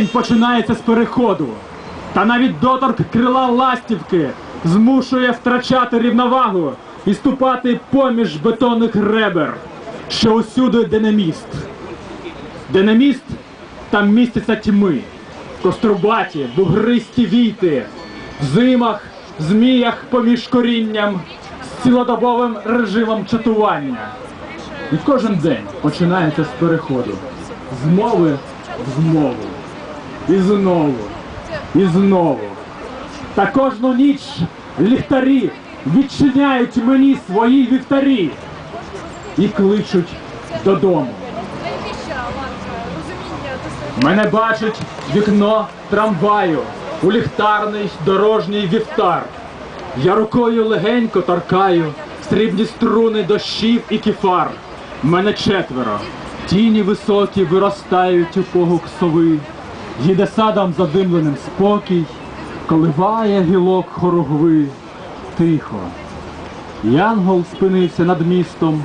День починається з переходу. Та навіть доторк крила ластівки змушує втрачати рівновагу і ступати поміж бетонних ребер, що усюди де не міст. Де не міст, там містяться тьми, кострубаті, бугристі війти, в зимах, зміях поміж корінням, з цілодобовим режимом чатування. І кожен день починається з переходу, з мови в змову. І знову, і знову. Та кожну ніч ліхтарі відчиняють мені свої вівтарі і кличуть додому. Мене бачить вікно трамваю, у ліхтарний дорожній вівтар. Я рукою легенько торкаю срібні струни дощів і кефар. Мене четверо, тіні високі виростають у погук сови. Їде садом задимленим спокій, коливає гілок хорогви Тихо. Янгол спинився над містом,